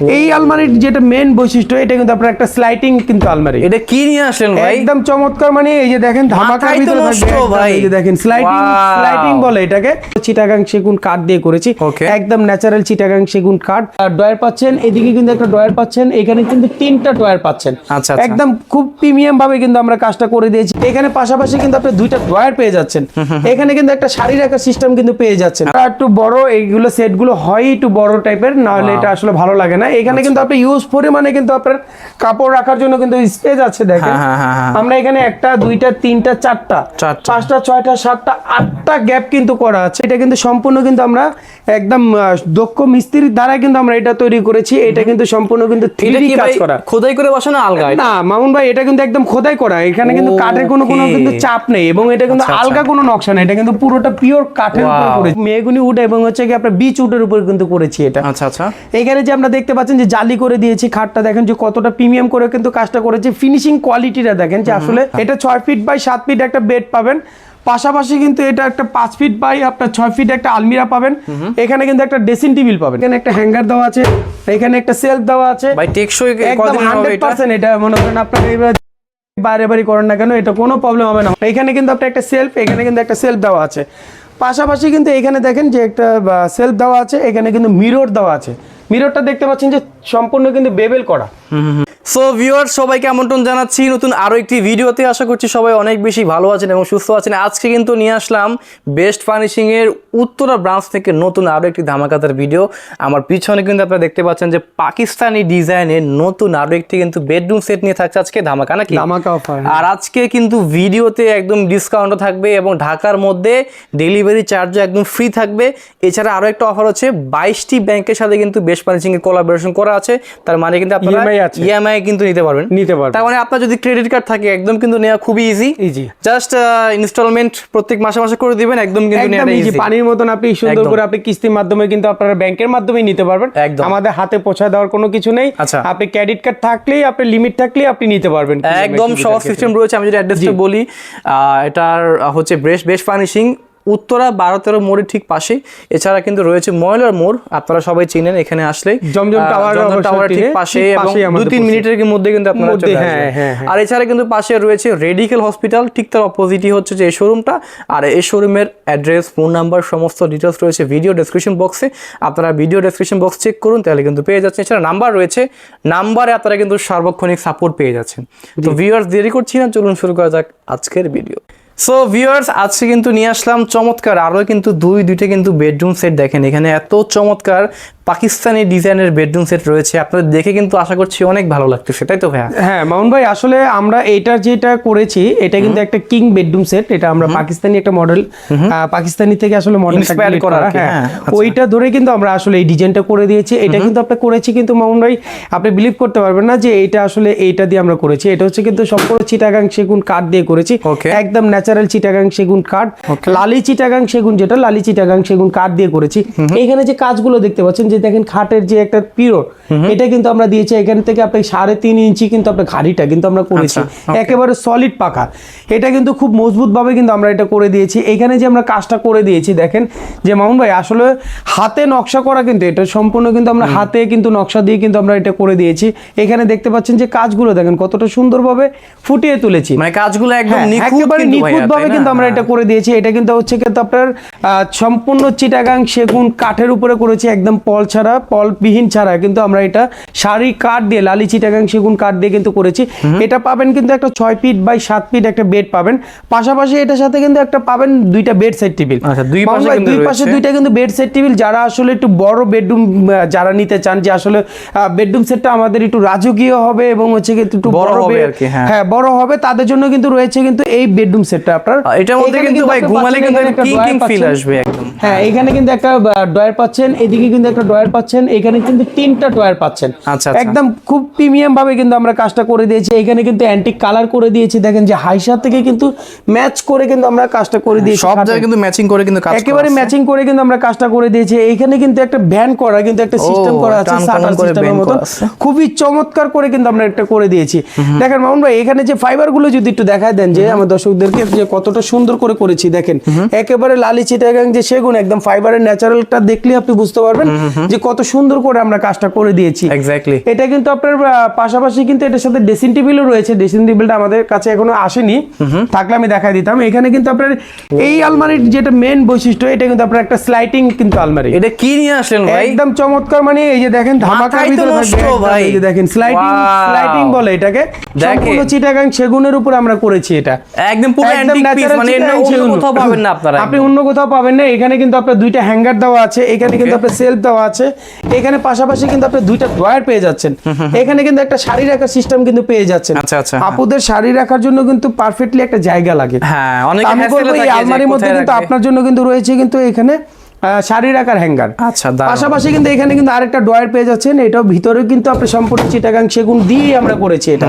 এই আলমারির যেটা মেন বৈশিষ্ট্য এটা কিন্তু আপনার একটা স্লাইডিং কিন্তু আলমারি। এটা কি নিয়ে আসলেন ভাই? একদম চমৎকার মানে এই যে দেখেন ধামাকার ভিতরে থাকবে ভাই। এই যে দেখেন স্লাইডিং Wow. স্লাইডিং বলে এটাকে। চিটাগাং সেগুন কাঠ দিয়ে করেছি. একদম ন্যাচারাল চিটাগাং সেগুন কাঠ। আর ডয়ার পাচ্ছেন এদিকে কিন্তু একটা ডয়ার পাচ্ছেন এখানে কিন্তু তিনটা ডয়ার পাচ্ছেন। আচ্ছা, আচ্ছা। একদম খুব প্রিমিয়াম ভাবে কিন্তু আমরা কাজটা করে দিয়েছি। এখানে পাশাপাশি কিন্তু আপনি দুইটা ডয়ার পেয়ে যাচ্ছেন। এখানে কিন্তু একটা শাড়ি রাখার সিস্টেম কিন্তু পেয়ে যাচ্ছেন। আর একটু বড় এইগুলো সেটগুলো হয় একটু বড় টাইপের না হলে এটা আসলে ভালো লাগে না। এখানে আচ্ছা। কিন্তু আপনি ইউজ পরিমাণে কিন্তু আপনার কাপড় রাখার জন্য কিন্তু স্পেস আছে দেখেন। হ্যাঁ, হ্যাঁ, হ্যাঁ। আমরা এখানে একটা দুইটা তিনটা চারটা। পাঁচটা ছয়টা সাতটা আটটা গ্যাপ কিন্তু করা আছে। এটা কিন্তু সম্পূর্ণ কিন্তু আমরা একদম দক্ষ মিস্ত্রির দ্বারা কিন্তু আমরা এটা তৈরি করেছি। এটা কিন্তু সম্পূর্ণ কিন্তু এটা থ্রি কাজ করা। খোদাই করে বসানো আলগা? না মামুন ভাই এটা কিন্তু একদম খোদাই করা। এখানে কিন্তু কাঠের কোনো কোনো কিন্তু চাপ নেই এবং এটা কিন্তু আচ্ছা, আচ্ছা। আলগা কোনো নকশা নেই। এটা কিন্তু পুরোটা পিওর কাঠের উপর. করেছি। মেগুনি উড এবং হচ্ছে কি আপনার বিচ উডের উপর কিন্তু করেছি এটা। আচ্ছা আচ্ছা। এখানে যে আমরা দেখতে পাচ্ছেন যে জালি করে দিয়েছি খাটটা দেখেন যে কতটা প্রিমিয়াম করে কিন্তু কাজটা করেছে। ফিনিশিং কোয়ালিটিটা দেখেন যে আসলে এটা ছয় ফিট বাই সাত ফিট একটা বেড পাবেন। পাশাপাশি কিন্তু এটা একটা পাঁচ ফিট বাই আপনার ছয় ফিট একটা আলমিরা পাবেন। এখানে কিন্তু একটা ড্রেসিং টেবিল পাবেন। এখানে একটা হ্যাঙ্গার দেওয়া আছে এখানে একটা সেলফ দেওয়া আছে। ভাই টেকসই একদম হান্ড্রেড এটা? পার্সেন্ট এটা মনে করেন আপনার এবার বাইরে বাড়ি করেন না কেন এটা কোনো প্রবলেম হবে না। এখানে কিন্তু আপনার একটা সেলফ এখানে কিন্তু একটা সেলফ দেওয়া আছে। পাশাপাশি কিন্তু এখানে দেখেন যে একটা সেলফ দেওয়া আছে এখানে কিন্তু মিরর দেওয়া আছে। মিররটা দেখতে পাচ্ছেন যে সম্পূর্ণ কিন্তু বেবেল করা। সো ভিউয়ার সবাইকে আমন্ত্রণ জানাচ্ছি নতুন আরও একটি ভিডিওতে। আশা করছি সবাই অনেক বেশি ভালো আছেন এবং সুস্থ আছেন। আজকে কিন্তু নিয়ে আসলাম বেস্ট ফার্নিশিং এর উত্তরা ব্রাঞ্চ থেকে নতুন আরও একটি ধামাকাতার ভিডিও আমার পিছনে কিন্তু আপনারা দেখতে পাচ্ছেন যে পাকিস্তানি ডিজাইনের নতুন আরও একটি কিন্তু বেডরুম সেট নিয়ে থাকছে আজকে ধামাকা নাকি? ধামাকা অফার আর আজকে কিন্তু ভিডিওতে একদম ডিসকাউন্টও থাকবে এবং ঢাকার মধ্যে ডেলিভারি চার্জও একদম ফ্রি থাকবে। এছাড়া আরও একটা অফার হচ্ছে বাইশটি ব্যাংকের সাথে কিন্তু বেস্ট ফার্নিশিং এর কোলাবোরেশন করা আছে। তার মানে কিন্তু আপনারা EMI আছে। কিন্তু নিতে পারবেন নিতে পারবেন। তার মানে আপনার যদি ক্রেডিট কার্ড থাকে একদম কিন্তু নেওয়া খুবই ইজি Easy। জাস্ট ইনস্টলমেন্ট প্রত্যেক মাসে মাসে করে দিবেন একদম কিন্তু একদম ইজি ইজি পানির মতন আপনি সুন্দর করে আপনি কিস্তির মাধ্যমে কিন্তু আপনারা ব্যাংকের মাধ্যমে নিতে পারবেন একদম। আমাদের হাতে পৌঁছায় দেওয়ার কোনো কিছু নেই আচ্ছা। আপনি ক্রেডিট কার্ড থাকলেই আপনি লিমিট থাকলেই আপনি নিতে পারবেন একদম সহজ সিস্টেম রয়েছে আমি যদি অ্যাড্রেসটা বলি এটার হচ্ছে বেস্ট বেস্ট ফার্নিশিং উত্তরা বারো তেরো মোড়ের ঠিক পাশে এছাড়া কিন্তু রয়েছে ময়লার মোড় আপনারা সবাই চিনেন এখানে আসলে জমজম টাওয়ার ঠিক পাশে এবং দুই তিন মিনিটের মধ্যে কিন্তু আপনারা চলে হ্যাঁ। হ্যাঁ, হ্যাঁ। আর এছাড়া কিন্তু পাশে রয়েছে রেডিকেল হসপিটাল ঠিক তার অপোজিটই হচ্ছে যে এই শোরুমটা আর এই শোরুমের অ্যাড্রেস ফোন নাম্বার সমস্ত ডিটেলস রয়েছে ভিডিও ডেসক্রিপশন বক্সে আপনারা ভিডিও ডেসক্রিপশন বক্স চেক করুন তাহলে কিন্তু পেয়ে যাচ্ছেন। এছাড়া নাম্বার রয়েছে নাম্বারে আপনারা কিন্তু সার্বক্ষণিক সাপোর্ট পেয়ে যাচ্ছেন। তো ভিউয়ার্স দেরি করছি না চলুন শুরু করা যাক আজকের ভিডিও সো ভিউয়ার্স আজকে কিন্তু নিয়ে আসলাম চমৎকার, আরও কিন্তু দুই, দুইটা কিন্তু বেডরুম সেট দেখেন। এখানে এত চমৎকার পাকিস্তানি ডিজাইনের বেডরুম সেট রয়েছে। আপনাদের দেখে কিন্তু আশা করছি অনেক ভালো লাগতেছে তাই তো ভাইয়া? হ্যাঁ মামুন ভাই আসলে আমরা এইটা যেটা করেছি এটা কিন্তু একটা কিং বেডরুম সেট এটা আমরা পাকিস্তানি একটা মডেল পাকিস্তানি থেকে আসলে মডেল করা হ্যাঁ। হ্যাঁ, আচ্ছা। ওইটা ধরে কিন্তু আমরা আসলে এই ডিজাইনটা করে দিয়েছি। এটা কিন্তু আমরা করেছি কিন্তু মামুন ভাই আপনি বিলিভ করতে পারবেন না যে এটা আসলে এইটা দিয়ে আমরা করেছি। এটা হচ্ছে কিন্তু সম্পূর্ণ চিটাগাং সেগুন কাঠ দিয়ে করেছি. একদম ন্যাচারাল চিটাগাং সেগুন কাঠ। লালি চিটাগাং সেগুন যেটা লালি চিটাগাং সেগুন কাঠ দিয়ে করেছি। এখানে যে কাজগুলো দেখতে পাচ্ছেন যে দেখেন খাটের যে একটা পিরো এটা কিন্তু আমরা দিয়েছি এখান থেকে আপনি সাড়ে তিন ইঞ্চি কিন্তু আপনার ঘাড়িটা কিন্তু আমরা করেছি। আচ্ছা, একেবারে সলিড পাকা এটা কিন্তু খুব মজবুত ভাবে কিন্তু আমরা এটা করে দিয়েছি। এখানে যে আমরা কাজটা করে দিয়েছি দেখেন যে মামুন ভাই আসলে হাতে নকশা করা কিন্তু এটা সম্পূর্ণ কিন্তু আমরা হাতে কিন্তু নকশা দিয়ে কিন্তু আমরা এটা করে দিয়েছি। এখানে দেখতে পাচ্ছেন যে কাজগুলো দেখেন কতটা সুন্দরভাবে ফুটিয়ে তুলেছি। মানে কাজগুলো একদম হ্যাঁ, নিখুঁত একেবারে কিন্তু ভাইয়া, নিখুঁত ভাবে কিন্তু আমরা হ্যাঁ। এটা করে দিয়েছি। এটা কিন্তু হচ্ছে কিন্তু আপনার আহ, সম্পূর্ণ চিটাগাং সেগুন কাঠের উপরে করেছি একদম পল ছাড়া পলবিহীন ছাড়া কিন্তু আমরা এটা শাড়ি কাঠ দিয়ে লালি চিটাগাং সেগুন কাঠ দিয়ে কিন্তু করেছি। এটা পাবেন কিন্তু একটা ছয় ফিট বাই সাত ফিট একটা বেড পাবেন। পাশাপাশি এটার সাথে কিন্তু একটা পাবেন দুইটা বেড সেট টেবিল। আচ্ছা, দুই পাশে। দুইটা কিন্তু বেড সেট টেবিল যারা আসলে একটু বড় বেডরুম যারা নিতে চান যে আসলে বেডরুম সেটটা আমাদের একটু রাজকীয় হবে এবং হচ্ছে কিন্তু একটু বড় হবে হ্যাঁ। হ্যাঁ বড় হবে তাদের জন্য কিন্তু রয়েছে কিন্তু এই বেডরুম সেটটা আপনার। এটার মধ্যে কিন্তু ভাই ঘুমালে কিন্তু একটা কিং ফিল আসবে একদম। হ্যাঁ এখানে কিন্তু একটা ড্রয়ার পাচ্ছেন এদিকে কিন্তু একটা ড্রয়ার পাচ্ছেন এখানে কিন্তু তিনটা ড্রয়ার পাচ্ছেন। আচ্ছা, আচ্ছা। একদম খুব প্রিমিয়াম ভাবে কিন্তু আমরা কাজটা করে দিয়েছি। এখানে কিন্তু অ্যান্টিক কালার করে দিয়েছি। দেখেন যে হাইসা থেকে কিন্তু ম্যাচ করে কিন্তু আমরা কাজটা করে দিয়েছি। সব জায়গায় কিন্তু ম্যাচিং করে কিন্তু কাজ একেবারে ম্যাচিং করে কিন্তু আমরা কাজটা করে দিয়েছি। এইখানে কিন্তু একটা ভ্যান করা কিন্তু একটা সিস্টেম করা আছে শাটার সিস্টেমের মতো। খুবই চমৎকার করে কিন্তু আমরা একটা করে দিয়েছি। দেখেন মামুন ভাই এখানে যে ফাইবারগুলো যদি একটু দেখায় দেন যে আমার দর্শকদেরকে যে কতটা সুন্দর করে করেছি দেখেন। একেবারে লালি চিটাগাং যে সেগুন একদম ফাইবারের ন্যাচারালটা দেখলে আপনি বুঝতে পারবেন। যে কত সুন্দর করে আমরা কাজটা করে দিয়েছি। এক্স্যাক্টলি এটা কিন্তু আপনার পাশাপাশি কিন্তু এটার সাথে ড্রেসিং টেবিলও রয়েছে। ড্রেসিং টেবিলটা আমাদের কাছে এখনও আসেনি। থাকলে আমি দেখাই দিতাম। এখানে কিন্তু আপনার এই আলমারির যেটা মেন বৈশিষ্ট্য এটা কিন্তু আপনার একটা স্লাইডিং কিন্তু আলমারি। এটা কি নিয়ে আসলেন ভাই? একদম চমৎকার মানে এই যে দেখেন ধামাকার ভিতরে ভাই। এই যে দেখেন স্লাইটিং. স্লাইডিং বলে এটাকে। সম্পূর্ণ চিটাগাং সেগুনের উপর আমরা করেছি এটা। একদম পুরো অ্যান্টিক পিস মানে অন্য কোথাও পাবেন না আপনারা আপনি অন্য কোথাও পাবেন না। এখানে কিন্তু আপনার দুইটা হ্যাঙ্গার দেওয়া আছে। এখানে কিন্তু আপনার সেলফ দেওয়া আছে। এখানে পাশাপাশি কিন্তু আপনি দুইটা ড্রয়ার পেয়ে যাচ্ছেন। এখানে কিন্তু একটা শাড়ি রাখার সিস্টেম কিন্তু পেয়ে যাচ্ছেন। আচ্ছা, আচ্ছা, আপুদের শাড়ি রাখার জন্য কিন্তু পারফেক্টলি একটা জায়গা লাগে। হ্যাঁ অনেক আমি বলব এই আলমারির মধ্যে কিন্তু আপনার জন্য কিন্তু রয়েছে কিন্তু এখানে আহ, শাড়ি হ্যাঙ্গার। আচ্ছা পাশাপাশি কিন্তু এখানে কিন্তু আরেকটা ড্রয়ার পেয়ে যাচ্ছেন এটাও ভিতরে কিন্তু আপনি সম্পূর্ণ চিটাগাং সেগুন দিয়ে আমরা করেছি এটা।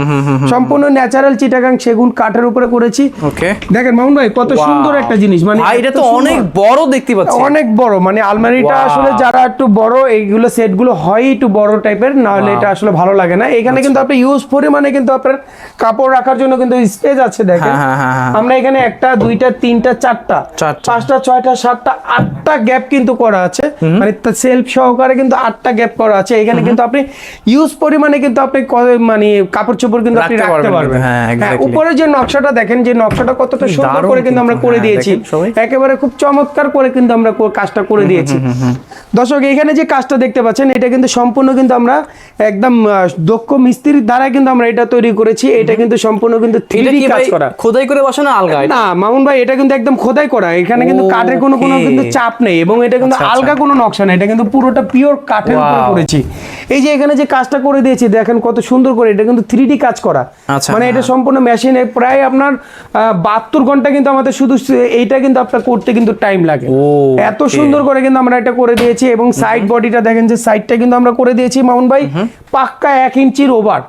সম্পূর্ণ ন্যাচারাল চিটাগাং সেগুন কাঠের উপরে করেছি। ওকে। দেখেন মামুন ভাই কত সুন্দর একটা জিনিস মানে এটা তো অনেক বড় দেখতে পাচ্ছি। অনেক বড় মানে আলমারিটা আসলে যারা একটু বড় এইগুলো সেটগুলো হয় একটু বড় টাইপের না হলে এটা আসলে ভালো লাগে না। এখানে আচ্ছা। কিন্তু আপনি ইউজ পরিমাণে কিন্তু আপনার কাপড় রাখার জন্য কিন্তু স্পেস আছে দেখেন। হ্যাঁ, হ্যাঁ, হ্যাঁ। আমরা এখানে একটা দুইটা তিনটা চারটা চারটা। পাঁচটা ছয়টা সাতটা আটটা গ্যাপ কিন্তু করা আছে। মানে সেলফ সহকারে কিন্তু আটটা গ্যাপ করা আছে। এখানে কিন্তু আপনি ইউজ পরিমাণে কিন্তু আপনি মানে কাপড় চোপড় কিন্তু আপনি রাখতে পারবেন পারবেন। হ্যাঁ, উপরে যে নকশাটা দেখেন যে নকশাটা কতটা সুন্দর করে কিন্তু আমরা করে হ্যাঁ, দিয়েছি। একেবারে খুব চমৎকার করে কিন্তু আমরা কাজটা করে দিয়েছি। দর্শক এখানে যে কাজটা দেখতে পাচ্ছেন এটা কিন্তু সম্পূর্ণ কিন্তু আমরা একদম দক্ষ মিস্ত্রির দ্বারা কিন্তু আমরা এটা তৈরি করেছি। এটা কিন্তু সম্পূর্ণ কিন্তু এটা থ্রি কাজ করা। খোদাই করে বসানো আলগা? না মামুন ভাই এটা কিন্তু একদম খোদাই করা। এখানে কিন্তু কাঠের কোনো কোনো কিন্তু চাপ নেই। এবং এটা কিন্তু আচ্ছা, আলগা কোনো নকশা নেই এটা কিন্তু পুরোটা পিওর কাঠের উপর করেছি। এই যে এখানে যে কাজটা করে দিয়েছি দেখেন কত সুন্দর করে এটা কিন্তু থ্রি কাজ করা। আচ্ছা, মানে এটা সম্পূর্ণ মেশিনে প্রায় আপনার বাহাত্তর ঘণ্টা কিন্তু আমাদের শুধু এইটা কিন্তু আপনার করতে কিন্তু টাইম লাগে। এত সুন্দর করে কিন্তু আমরা এটা করে দিয়েছি এবং সাইড বডিটা দেখেন যে সাইডটা কিন্তু আমরা করে দিয়েছি মামুন ভাই। পাক্কা এক ইঞ্চির ওভার.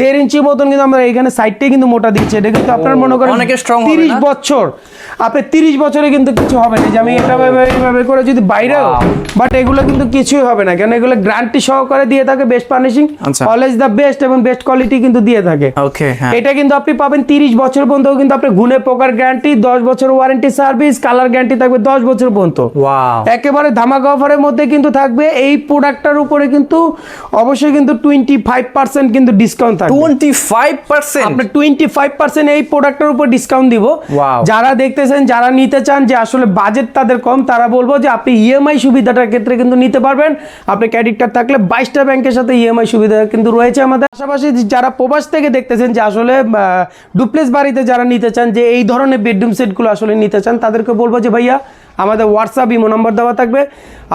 দেড় ইঞ্চি মতন কিন্তু আমরা এখানে সাইডটাই কিন্তু মোটা দিচ্ছি এটা কিন্তু আপনার মনে করেন তিরিশ না? বছর। আপনি তিরিশ বছরে কিন্তু কিছু হবে না যে আমি এটা ভাবে এইভাবে করে যদি বাইরেও বাট এগুলো কিন্তু কিছুই হবে না। কেন? এগুলো গ্যারান্টি সহকারে দিয়ে থাকে বেস্ট আচ্ছা। অলওয়েজ দ্য বেস্ট এবং বেস্ট কোয়ালিটি কিন্তু দিয়ে থাকে। ওকে হ্যাঁ। এটা কিন্তু আপনি পাবেন তিরিশ বছর পর্যন্ত কিন্তু আপনি গুনে পোকার গ্যারান্টি দশ বছর ওয়ারেন্টি সার্ভিস কালার গ্যারান্টি থাকবে দশ বছর পর্যন্ত। ওয়াও একেবারে ধামাকা অফারের মধ্যে কিন্তু থাকবে এই প্রোডাক্টটার উপরে কিন্তু অবশ্যই কিন্তু টোয়েন্টি ফাইভ পার্সেন্ট কিন্তু ডিসকাউন্ট থাকবে। টোয়েন্টি ফাইভ পার্সেন্ট আপনি টোয়েন্টি ফাইভ পার্সেন্ট এই প্রোডাক্টের উপর ডিসকাউন্ট দিব. যারা দেখতেছেন যারা নিতে চান যে আসলে বাজেট তাদের কম তারা বলব যে আপনি ইএমআই সুবিধাটার ক্ষেত্রে কিন্তু নিতে পারবেন। আপনি ক্রেডিট কার্ড থাকলে বাইশটা ব্যাংকের সাথে ইএমআই সুবিধা কিন্তু রয়েছে আমাদের। পাশাপাশি যারা প্রবাস থেকে দেখতেছেন যে আসলে ডুপ্লেস বাড়িতে যারা নিতে চান, যে এই ধরনের বেডরুম সেটগুলো আসলে নিতে চান, তাদেরকে বলব যে ভাইয়া আমাদের হোয়াটসঅ্যাপ ইমো নম্বর দেওয়া থাকবে।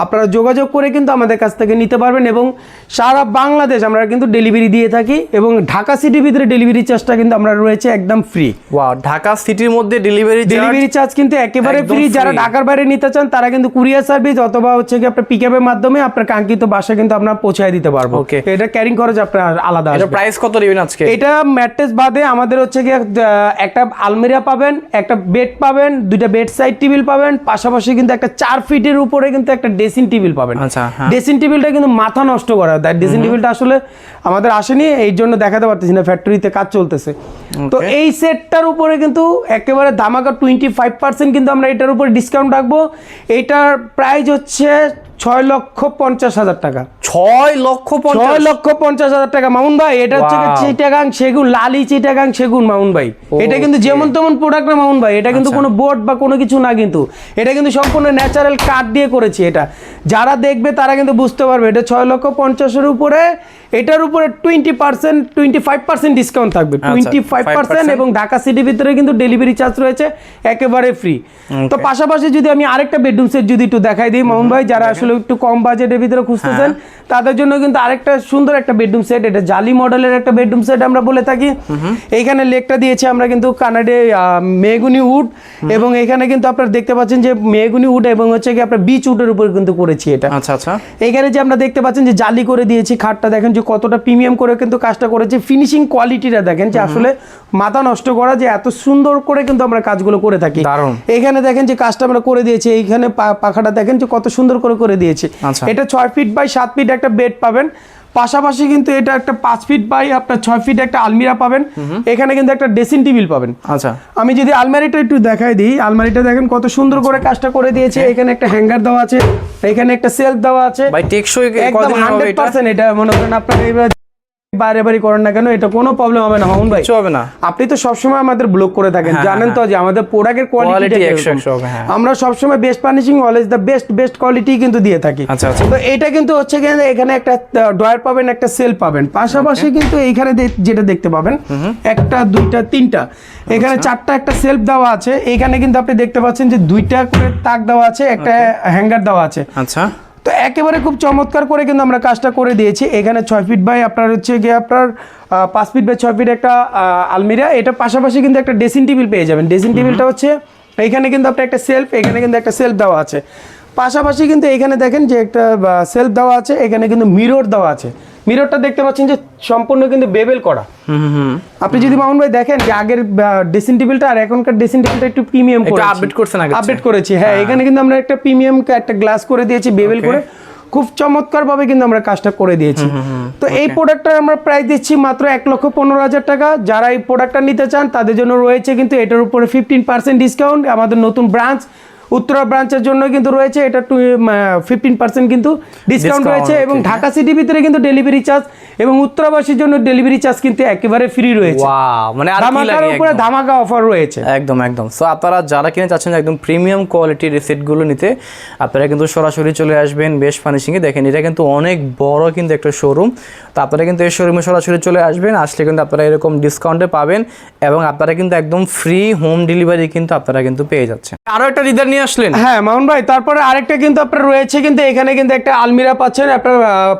আপনারা যোগাযোগ করে কিন্তু আমাদের কাছ থেকে নিতে পারবেন এবং সারা বাংলাদেশ আমরা কিন্তু ডেলিভারি দিয়ে থাকি এবং ঢাকা সিটির ভিতরে ডেলিভারি চার্জটা কিন্তু আমরা রয়েছে একদম ফ্রি ওয়াও ঢাকা সিটির মধ্যে ডেলিভারি ডেলিভারি চার্জ কিন্তু একেবারে ফ্রি যারা ঢাকার বাইরে নিতে চান তারা কিন্তু কুরিয়ার সার্ভিস অথবা হচ্ছে কি আপনার পিকআপের মাধ্যমে আপনার কাঙ্ক্ষিত বাসা কিন্তু আমরা পৌঁছায় দিতে পারব। ওকে এটা ক্যারিং খরচ আপনার আলাদা এটা প্রাইস কত দিবেন আজকে? এটা ম্যাট্রেস বাদে আমাদের হচ্ছে কি একটা আলমিরা পাবেন একটা বেড পাবেন দুইটা বেড সাইড টেবিল পাবেন পাশাপাশি কিন্তু একটা চার ফিটের উপরে কিন্তু একটা ড্রেসিং টেবিল পাবেন। আচ্ছা, হ্যাঁ। ড্রেসিং টেবিলটা কিন্তু মাথা নষ্ট করা। দেয় ড্রেসিং টেবিলটা আসলে আমাদের আসেনি এই জন্য দেখাতে পারতেছি না ফ্যাক্টরিতে কাজ চলতেছে। তো এই সেটটার উপরে কিন্তু একেবারে ধামাকা টোয়েন্টি ফাইভ পার্সেন্ট কিন্তু আমরা এটার উপরে ডিসকাউন্ট রাখব। এটার প্রাইস হচ্ছে ছয় লক্ষ পঞ্চাশ হাজার টাকা। ছয় লক্ষ ছয় লক্ষ পঞ্চাশ হাজার টাকা মামুন ভাই এটা হচ্ছে. চিটাগাং সেগুন লালি চিটাগাং সেগুন মামুন ভাই। এটা কিন্তু যেমন তেমন প্রোডাক্ট না মামুন ভাই এটা কিন্তু আচ্ছা। কোনো বোর্ড বা কোনো কিছু না কিন্তু। এটা কিন্তু সম্পূর্ণ ন্যাচারাল কাঠ দিয়ে করেছি এটা। যারা দেখবে তারা কিন্তু বুঝতে পারবে এটা ছয় লক্ষ পঞ্চাশের উপরে এটার উপরে twenty percent twenty five percent discount থাকবে টোয়েন্টি ফাইভ পার্সেন্ট এবং ঢাকা সিটির ভিতরে কিন্তু ডেলিভারি চার্জ রয়েছে একেবারে ফ্রি তো পাশাপাশি যদি আমি আরেকটা বেডরুম সেট যদি একটু দেখাই দিই মোহন ভাই যারা আসলে একটু কম বাজেটের ভিতরে খুঁজতেছেন তাদের জন্য কিন্তু আরেকটা সুন্দর একটা বেডরুম সেট এটা জালি মডেলের একটা বেডরুম সেট আমরা বলে থাকি। এইখানে লেকটা দিয়েছি আমরা কিন্তু কানাডে মেগুনি উড এবং এখানে কিন্তু আপনারা দেখতে পাচ্ছেন যে মেগুনি উড এবং হচ্ছে কি আপনার বিচ উডের উপর কিন্তু করেছি এটা। আচ্ছা আচ্ছা। এখানে যে আমরা দেখতে পাচ্ছেন যে জালি করে দিয়েছি খাটটা দেখেন যে কতটা প্রিমিয়াম করে কিন্তু কাজটা করেছে। ফিনিশিং কোয়ালিটিটা দেখেন যে আসলে মাথা নষ্ট করা যে এত সুন্দর করে কিন্তু আমরা কাজগুলো করে থাকি। এখানে দেখেন যে কাজটা আমরা করে দিয়েছি এইখানে পাখাটা দেখেন যে কত সুন্দর করে করে দিয়েছি। আচ্ছা। এটা ছয় ফিট বাই সাত ফিট একটা বেড পাবেন। পাশাপাশি কিন্তু এটা একটা পাঁচ ফিট বাই আপনার ছয় ফিট একটা আলমিরা পাবেন। এখানে কিন্তু একটা ড্রেসিং টেবিল পাবেন। আচ্ছা। আমি যদি আলমারিটা একটু দেখাই দিই আলমারিটা দেখেন কত সুন্দর করে কাজটা করে দিয়েছে। এখানে একটা হ্যাঙ্গার দেওয়া আছে এখানে একটা সেলফ দেওয়া আছে। ভাই টেকসই একদম এটা? মনে করেন আপনার বারে বারে করেন না কেন এটা কোনো প্রবলেম হবে না মামুন ভাই। হবে না। আপনি তো সবসময় আমাদের ব্লক করে থাকেন জানেন তো যে আমাদের প্রোডাক্টের কোয়ালিটি হ্যাঁ। আমরা সবসময় best furnishing always the best best quality কিন্তু দিয়ে থাকি। আচ্ছা, আচ্ছা। তো এটা কিন্তু হচ্ছে এখানে একটা ড্রয়ার পাবেন একটা সেল পাবেন। পাশাপাশি কিন্তু এইখানে যেটা দেখতে পাবেন একটা দুইটা তিনটা। এখানে আচ্ছা। চারটা একটা সেলফ দেওয়া আছে। এখানে কিন্তু আপনি দেখতে পাচ্ছেন যে দুইটা করে তাক দেওয়া আছে একটা হ্যাঙ্গার দেওয়া আছে। আচ্ছা। তো একেবারে খুব চমৎকার করে কিন্তু আমরা কাজটা করে দিয়েছি। এখানে ছয় ফিট বাই আপনার হচ্ছে গিয়ে আপনার পাঁচ ফিট বাই ছয় ফিট একটা আলমিরা। এটা পাশাপাশি কিন্তু একটা ড্রেসিং টেবিল পেয়ে যাবেন। ড্রেসিং টেবিলটা হচ্ছে এখানে কিন্তু আপনার একটা সেলফ এখানে কিন্তু একটা সেলফ দেওয়া আছে। পাশাপাশি কিন্তু এখানে দেখেন যে একটা সেলফ দেওয়া আছে এখানে কিন্তু মিরর দেওয়া আছে। মিররটা দেখতে পাচ্ছেন যে সম্পূর্ণ কিন্তু বেবেল করা। আপনি যদি মামুন ভাই দেখেন যে আগের ড্রেসিং টেবিলটা আর এখনকার ড্রেসিং টেবিলটা একটু প্রিমিয়াম একটু update করছেন। আপডেট করেছি। হ্যাঁ এখানে কিন্তু আমরা একটা প্রিমিয়াম একটা গ্লাস করে দিয়েছি বেবেল করে। খুব চমৎকার ভাবে কিন্তু আমরা কাজটা করে দিয়েছি। তো এই প্রোডাক্টটা আমরা প্রাইস দিচ্ছি মাত্র এক লক্ষ পনেরো হাজার টাকা। যারা এই প্রোডাক্টটা নিতে চান তাদের জন্য রয়েছে কিন্তু এটার উপরে ফিফটিন পার্সেন্ট ডিসকাউন্ট আমাদের নতুন ব্রাঞ্চ উত্তরা ব্রাঞ্চের জন্য কিন্তু রয়েছে এটা টু ফিফটিন পার্সেন্ট কিন্তু ডিসকাউন্ট রয়েছে এবং ঢাকা সিটির ভিতরে কিন্তু ডেলিভারি চার্জ এবং উত্তরাবাসীর জন্য ডেলিভারি চার্জ কিন্তু একেবারে ফ্রি রয়েছে। মানে ধামাকার উপরে ধামাকা অফার রয়েছে। একদম একদম। সো আপনারা যারা কিনে চাচ্ছেন একদম প্রিমিয়াম কোয়ালিটির সেটগুলো নিতে আপনারা কিন্তু সরাসরি চলে আসবেন বেশ ফার্নিশিংয়ে দেখেন এটা কিন্তু অনেক বড় কিন্তু একটা শোরুম তো আপনারা কিন্তু এই শোরুমে সরাসরি চলে আসবেন আসলে কিন্তু আপনারা এরকম ডিসকাউন্টে পাবেন এবং আপনারা কিন্তু একদম ফ্রি হোম ডেলিভারি কিন্তু আপনারা কিন্তু পেয়ে যাচ্ছেন। আরও একটা রিদার নিয়ে আসলেন? হ্যাঁ মামুন ভাই তারপরে আরেকটা কিন্তু আপনার রয়েছে কিন্তু এখানে কিন্তু একটা আলমিরা পাচ্ছেন আপনার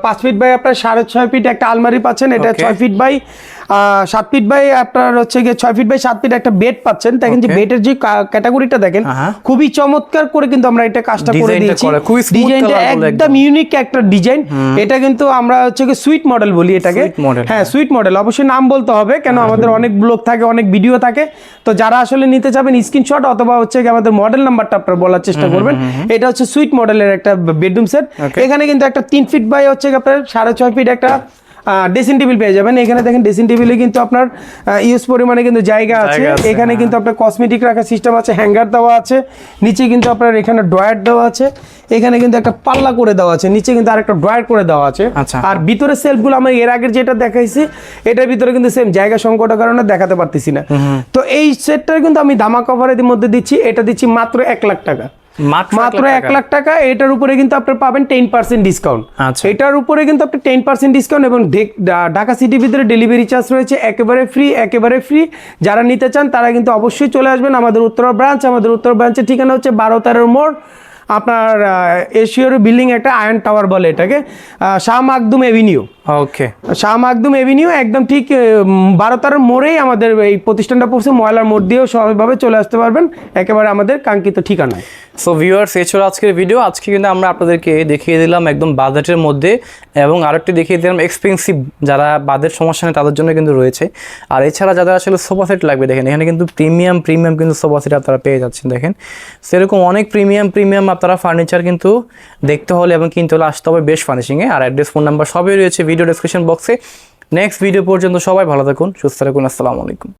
পাঁচ ফিট বাই আপনার সাড়ে ছয় ফিট একটা আলমারি পাচ্ছেন এটা ছয় ফিট বাই। সাত ফিট বাই আপনার হচ্ছে গিয়ে ছয় ফিট বাই সাত ফিট একটা বেড পাচ্ছেন। দেখেন যে বেডের যে ক্যাটাগরিটা দেখেন খুবই চমৎকার করে কিন্তু আমরা এটা কাজটা করে দিয়েছি। ডিজাইনটা একদম ইউনিক একটা ডিজাইন এটা কিন্তু আমরা হচ্ছে কি সুইট মডেল বলি এটাকে। হ্যাঁ সুইট মডেল অবশ্যই নাম বলতে হবে কেন আমাদের অনেক ব্লগ থাকে অনেক ভিডিও থাকে। তো যারা আসলে নিতে চাবেন স্ক্রিনশট অথবা হচ্ছে কি আমাদের মডেল নাম্বারটা আপনারা বলার চেষ্টা করবেন। এটা হচ্ছে সুইট মডেলের একটা বেডরুম সেট এখানে কিন্তু একটা তিন ফিট বাই হচ্ছে আপনার সাড়ে ছয় ফিট একটা ড্রেসিং টেবিল পেয়ে যাবেন। এখানে দেখেন ড্রেসিং টেবিলে কিন্তু আপনার ইউজ পরিমাণে কিন্তু জায়গা আছে। এখানে হ্যাঁ। কিন্তু আপনার কসমেটিক রাখার সিস্টেম আছে হ্যাঙ্গার দেওয়া আছে। নিচে কিন্তু আপনার এখানে ড্রয়ার দেওয়া আছে। এখানে কিন্তু একটা পাল্লা করে দেওয়া আছে। নিচে কিন্তু আরেকটা ড্রয়ার করে দেওয়া আছে। আচ্ছা। আর ভিতরে সেলফগুলো আমরা এর আগের যেটা দেখাইছি এটার ভিতরে কিন্তু সেম জায়গা সংকটের কারণে দেখাতে পারতেছি না। তো এই সেটটার কিন্তু আমি দামা কভারের মধ্যে দিচ্ছি। এটা দিচ্ছি মাত্র এক লাখ টাকা। মাত্র এক লাখ টাকা। এটার উপরে কিন্তু আপনি পাবেন টেন পার্সেন্ট ডিসকাউন্ট আচ্ছা। এটার উপরে কিন্তু আপনি টেন পার্সেন্ট ডিসকাউন্ট এবং ঢেক- সিটির ভিতরে ডেলিভারি চার্জ রয়েছে একেবারে ফ্রি একেবারে ফ্রি যারা নিতে চান তারা কিন্তু অবশ্যই চলে আসবেন আমাদের উত্তর ব্রাঞ্চ আমাদের উত্তর ব্রাঞ্চের ঠিকানা হচ্ছে বারো তেরোর মোড়। আপনার এশিয়ার বিল্ডিং একটা আয়ন টাওয়ার বলে এটাকে। Shah Makhdum avenue okay Shah Makhdum avenue একদম ঠিক বারো তেরোর মোড়েই আমাদের এই প্রতিষ্ঠানটা পড়ছে। ময়লার মোড় দিয়েও সহজভাবে চলে আসতে পারবেন। একেবারে আমাদের কাঙ্ক্ষিত ঠিকানায়। সো ভিউয়ার্স এই ছিল আজকের ভিডিও আজকে কিন্তু আমরা আপনাদেরকে দেখিয়ে দিলাম একদম বাজেটের মধ্যে এবং আরেকটি দেখিয়ে দিলাম এক্সপেন্সিভ যারা বাজেট সমস্যা নেই, তাদের জন্য কিন্তু রয়েছে। আর এছাড়া যাদের আসলে সোফা সেট লাগবে, দেখেন, এখানে কিন্তু প্রিমিয়াম প্রিমিয়াম কিন্তু সোফা সেট আপনারা পেয়ে যাচ্ছেন, দেখেন। সেরকম অনেক প্রিমিয়াম প্রিমিয়াম আপনারা ফার্নিচার কিন্তু দেখতে হলে এবং কিনতে হলে আসতে হবে বেশ ফার্নিশিংয়ে আর অ্যাড্রেস ফোন নাম্বার সবই রয়েছে ভিডিও ডেসক্রিপশন বক্সে নেক্সট ভিডিও পর্যন্ত সবাই ভালো থাকুন, সুস্থ থাকুন, আসসালামু আলাইকুম।